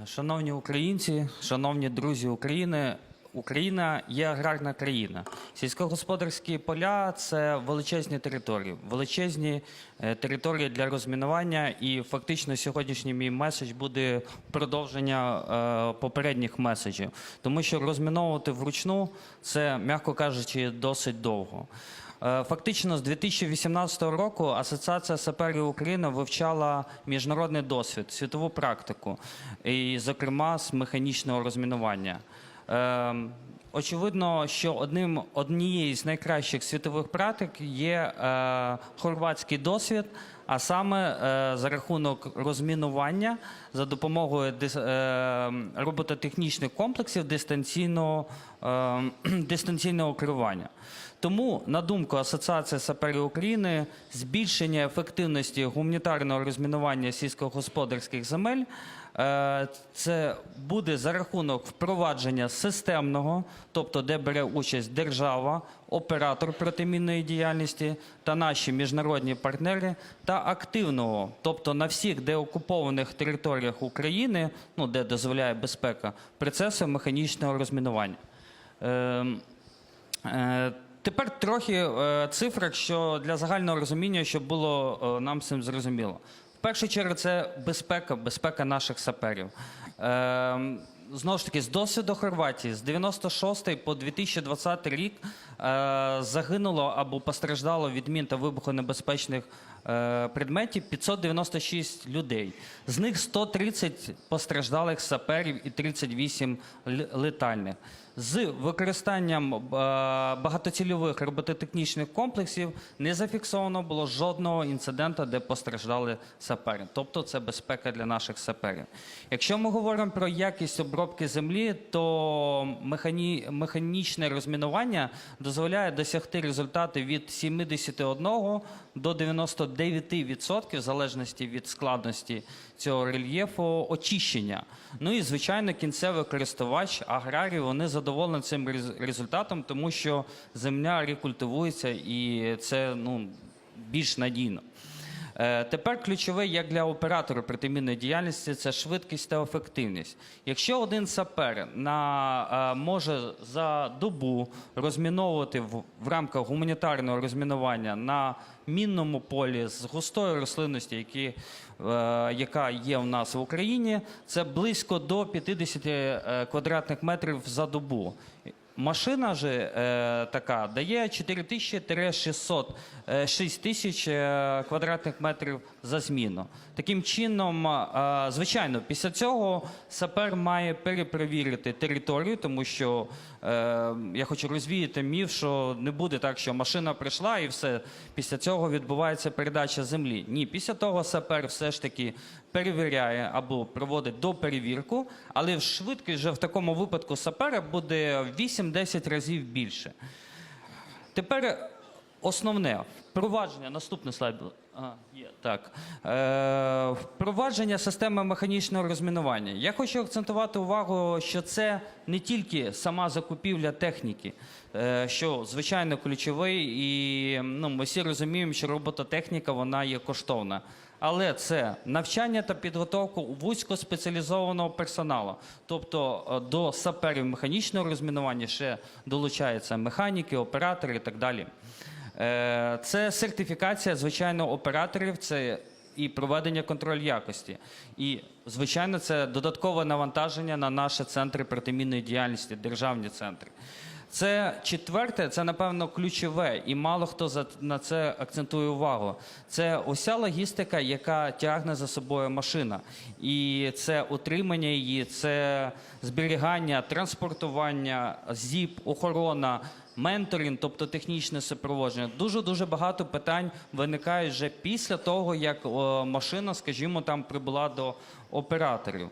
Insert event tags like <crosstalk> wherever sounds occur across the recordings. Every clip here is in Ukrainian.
Е, Шановні українці, шановні друзі України, Україна є аграрна країна. Сільськогосподарські поля це величезні території, величезні е, території для розмінування. І фактично сьогоднішній мій меседж буде продовження е, попередніх меседжів, тому що розміновувати вручну це, м'яко кажучи, досить довго. Е, Фактично, з 2018 року Асоціація саперів України вивчала міжнародний досвід, світову практику, і, зокрема, з механічного розмінування. Е, Очевидно, що одним однією з найкращих світових практик є е, хорватський досвід, а саме е, за рахунок розмінування за допомогою е, робототехнічних комплексів дистанційного, е, <clears throat> дистанційного керування. Тому, на думку Асоціації саперів України, збільшення ефективності гуманітарного розмінування сільськогосподарських земель це буде за рахунок впровадження системного, тобто де бере участь держава, оператор протимінної діяльності та наші міжнародні партнери, та активного, тобто на всіх деокупованих територіях України, ну де дозволяє безпека, процесу механічного розмінування. Ем, Е, Тепер трохи е, цифр, що для загального розуміння, щоб було е, нам всім зрозуміло. В першу чергу це безпека, безпека наших саперів. Знову ж таки, з досвіду Хорватії з 96 по 2020 рік е, загинуло або постраждало від мін та вибухонебезпечних предметів 596 людей. З них 130 постраждалих саперів і 38 л- летальних. З використанням е, багатоцільових робототехнічних комплексів не зафіксовано було жодного інциденту, де постраждали сапери. Тобто це безпека для наших саперів. Якщо ми говоримо про якість обробки землі, то механі... механічне розмінування дозволяє досягти результати від 71 до 99% в залежності від складності цього рельєфу очищення. Ну і звичайно, кінцевий користувач аграрії вони задоволені цим результатом, тому що земля рекультивується і це ну більш надійно. Е, Тепер ключове як для оператора протимінної діяльності це швидкість та ефективність. Якщо один сапер на, е, може за добу розміновувати в, в рамках гуманітарного розмінування на мінному полі з густою рослинності, які, е, яка є у нас в Україні, це близько до 50 е, квадратних метрів за добу. Машина же е, така дає 4000-600 е, 6 тисяч е, квадратних метрів за зміну. Таким чином, е, звичайно, після цього сапер має перепровірити територію, тому що е, я хочу розвіяти міф, що не буде так, що машина прийшла і все. Після цього відбувається передача землі. Ні, після того сапер все ж таки перевіряє або проводить доперевірку, але швидкість вже в такому випадку сапера буде 8-10 разів більше. Тепер основне впровадження. Наступний слайд. А, є, так. Е, впровадження системи механічного розмінування. Я хочу акцентувати увагу, що це не тільки сама закупівля техніки, е, що звичайно ключовий, і ну, ми всі розуміємо, що робототехніка вона є коштовна. Але це навчання та підготовка вузькоспеціалізованого персоналу. Тобто е, до саперів механічного розмінування ще долучаються механіки, оператори і так далі. Е, Це сертифікація, звичайно, операторів, це і проведення контроль якості. І, звичайно, це додаткове навантаження на наші центри протимінної діяльності, державні центри. Це четверте, це напевно ключове, і мало хто за на це акцентує увагу. Це уся логістика, яка тягне за собою машина, і це утримання її, це зберігання, транспортування, зіп, охорона, менторинг, тобто технічне супроводження. Дуже дуже багато питань виникає вже після того, як машина, скажімо, там прибула до операторів.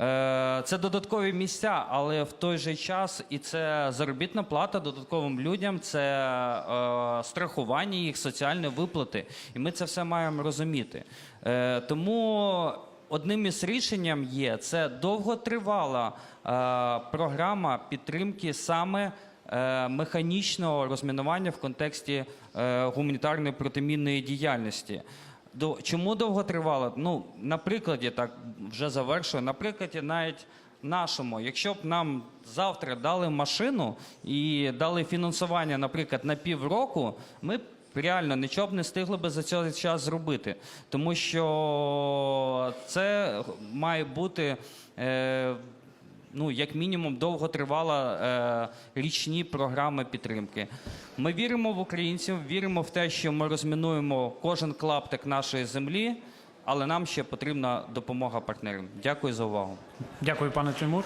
Е, Це додаткові місця, але в той же час і це заробітна плата додатковим людям, це е, страхування їх, соціальні виплати. І ми це все маємо розуміти. Е, Тому одним із рішенням є це довготривала програма підтримки саме механічного розмінування в контексті гуманітарної протимінної діяльності. До, чому довго тривало? Ну, на прикладі, так вже завершую, на прикладі навіть нашому. Якщо б нам завтра дали машину і дали фінансування, наприклад, на півроку, ми б реально нічого б не встигли би за цей час зробити. Тому що це має бути. Е, ну, як мінімум, довго тривала е, річні програми підтримки. Ми віримо в українців, віримо в те, що ми розмінуємо кожен клаптик нашої землі, але нам ще потрібна допомога партнерам. Дякую за увагу. Дякую, пане Тимур.